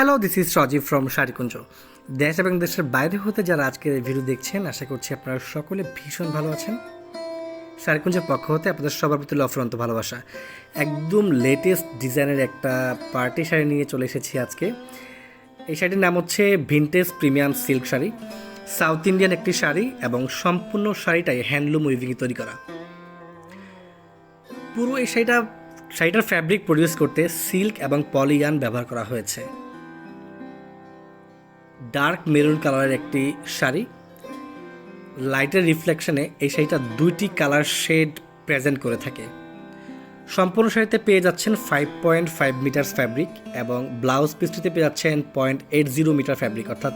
Hello this is Sajib from Sharikunja দেশ এবং দেশের বাইরে হতে যারা আজকের এই ভিডিও দেখছেন, আশা করছি আপনারা সকলে ভীষণ ভালো আছেন। শারিকুঞ্জের পক্ষ হতে আপনাদের সবার প্রতি অফুরন্ত ভালোবাসা। একদম লেটেস্ট ডিজাইনের একটা পার্টি শাড়ি নিয়ে চলে এসেছি আজকে। এই শাড়িটির নাম হচ্ছে vintage premium silk sari. South Indian একটি শাড়ি এবং সম্পূর্ণ শাড়িটাই হ্যান্ডলুম উইভিং তৈরি করা। পুরো এই শাড়িটা শাড়িটার ফ্যাব্রিক প্রডিউস করতে সিল্ক এবং পলিয়ান ব্যবহার করা হয়েছে। ডার্ক মেরুন কালারের একটি শাড়ি। লাইটের রিফ্লেকশনে এই শাড়িটা দুইটি কালার শেড প্রেজেন্ট করে থাকে। সম্পূর্ণ শাড়িতে পেয়ে যাচ্ছেন five point five metres fabric এবং ব্লাউজ পিসটিতে পেয়ে যাচ্ছেন point eight zero metre fabric অর্থাৎ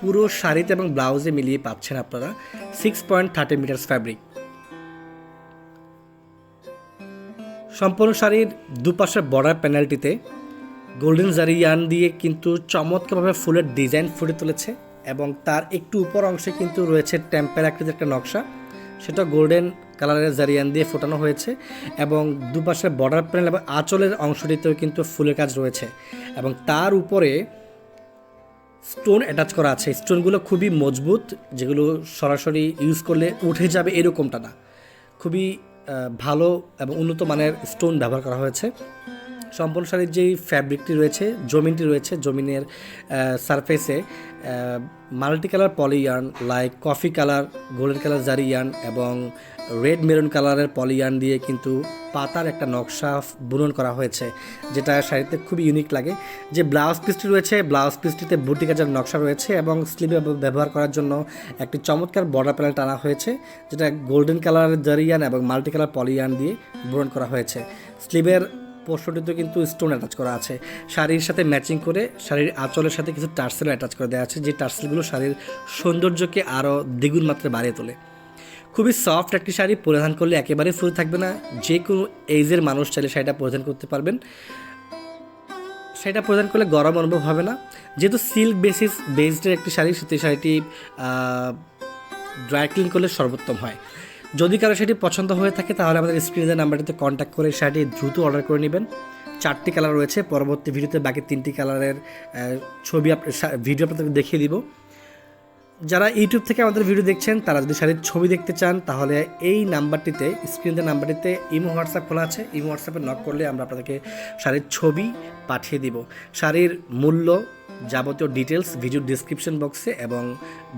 পুরো শাড়িতে এবং ব্লাউজে মিলিয়ে পাচ্ছেন আপনারা six point thirty metres fabric সম্পূর্ণ শাড়ির দুপাশের বর্ডার প্যানেলটিতে গোল্ডেন জারি ইয়ান দিয়ে কিন্তু চমৎকারভাবে ফুলের ডিজাইন ফুটে তুলেছে এবং তার একটু উপর অংশে কিন্তু রয়েছে টেম্পের আকৃতির একটা নকশা। সেটা গোল্ডেন কালারের জারিয়ান দিয়ে ফোটানো হয়েছে এবং দুপাশে বর্ডার প্যানেল এবং আঁচলের অংশটিতেও কিন্তু ফুলের কাজ রয়েছে এবং তার উপরে স্টোন অ্যাটাচ করা আছে। স্টোনগুলো খুবই মজবুত, যেগুলো সরাসরি ইউজ করলে উঠে যাবে এরকমটা না। খুবই ভালো এবং উন্নত মানের স্টোন ব্যবহার করা হয়েছে। সম্পূর্ণ শাড়ির যেই ফ্যাব্রিকটি রয়েছে, জমিনটি রয়েছে, জমিনের সারফেসে multi colour পলিয়ার্ন like coffee colour golden colour জারিয়ান এবং রেড মেরুন কালারের পলিয়ার্ন দিয়ে কিন্তু পাতার একটা নকশা বুনন করা হয়েছে, যেটা শাড়িতে খুবই ইউনিক লাগে। যে ব্লাউজ পিসটি রয়েছে ব্লাউজ পিসটিতে বুটি কাজের নকশা রয়েছে এবং স্লিভে ব্যবহার করার জন্য একটি চমৎকার বর্ডার প্যানেল টানা হয়েছে, যেটা গোল্ডেন কালারের জারিয়ান এবং মাল্টি কালার পলিয়ান দিয়ে বুনন করা হয়েছে। স্লিভের পোর্শনটিতে কিন্তু স্টোন অ্যাটাচ করা আছে। শাড়ির সাথে ম্যাচিং করে শাড়ির আঁচলের সাথে কিছু টার্সেল অ্যাটাচ করে দেওয়া আছে, যে টার্সেলগুলো শাড়ির সৌন্দর্যকে আরও দ্বিগুণ মাত্রায় বাড়িয়ে তোলে। খুবই সফট একটি শাড়ি, পরিধান করলে একেবারে ফুল থাকবে না। যে কোনো এইজের মানুষ চাইলে শাড়িটা পরিধান করতে পারবেন। সেটা পরিধান করলে গরম অনুভব হবে না। যেহেতু সিল্ক বেসিস বেসডের একটি শাড়ি, সেই শাড়িটি ড্রাই ক্লিন করলে সর্বোত্তম হয়। যদি কারও সেটি পছন্দ হয়ে থাকে, তাহলে আমাদের স্ক্রিনের নাম্বারটিতে কন্ট্যাক্ট করে শাড়িটি দ্রুত অর্ডার করে নেবেন। চারটি কালার রয়েছে, পরবর্তী ভিডিওতে বাকি তিনটি কালারের ছবি ভিডিও আপনাদের দেখিয়ে দিব। যারা ইউটিউব থেকে আমাদের ভিডিও দেখছেন, তারা যদি শাড়ির ছবি দেখতে চান, তাহলে এই নাম্বারটিতে স্ক্রিনের নাম্বারটিতে ইমো হোয়াটসঅ্যাপ খোলা আছে। ইমো হোয়াটসঅ্যাপে নক করলে আমরা আপনাদেরকে শাড়ির ছবি পাঠিয়ে দিব। শাড়ির মূল্য যাবতীয় ডিটেলস ভিডিওর ডিসক্রিপশন বক্সে এবং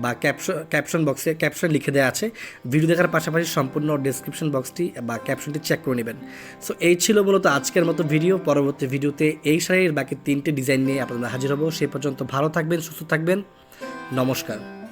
বা ক্যাপশন ক্যাপশন বক্সে ক্যাপশন লিখে দেওয়া আছে। ভিডিও দেখার পাশাপাশি সম্পূর্ণ ডিসক্রিপশন বক্সটি বা ক্যাপশনটি চেক করে নেবেন। সো এই ছিল মূলত আজকের মতো ভিডিও পরবর্তী ভিডিওতে এই শাড়ির বাকি তিনটে ডিজাইন নিয়ে আপনারা হাজির হব। সে পর্যন্ত ভালো থাকবেন, সুস্থ থাকবেন। নমস্কার।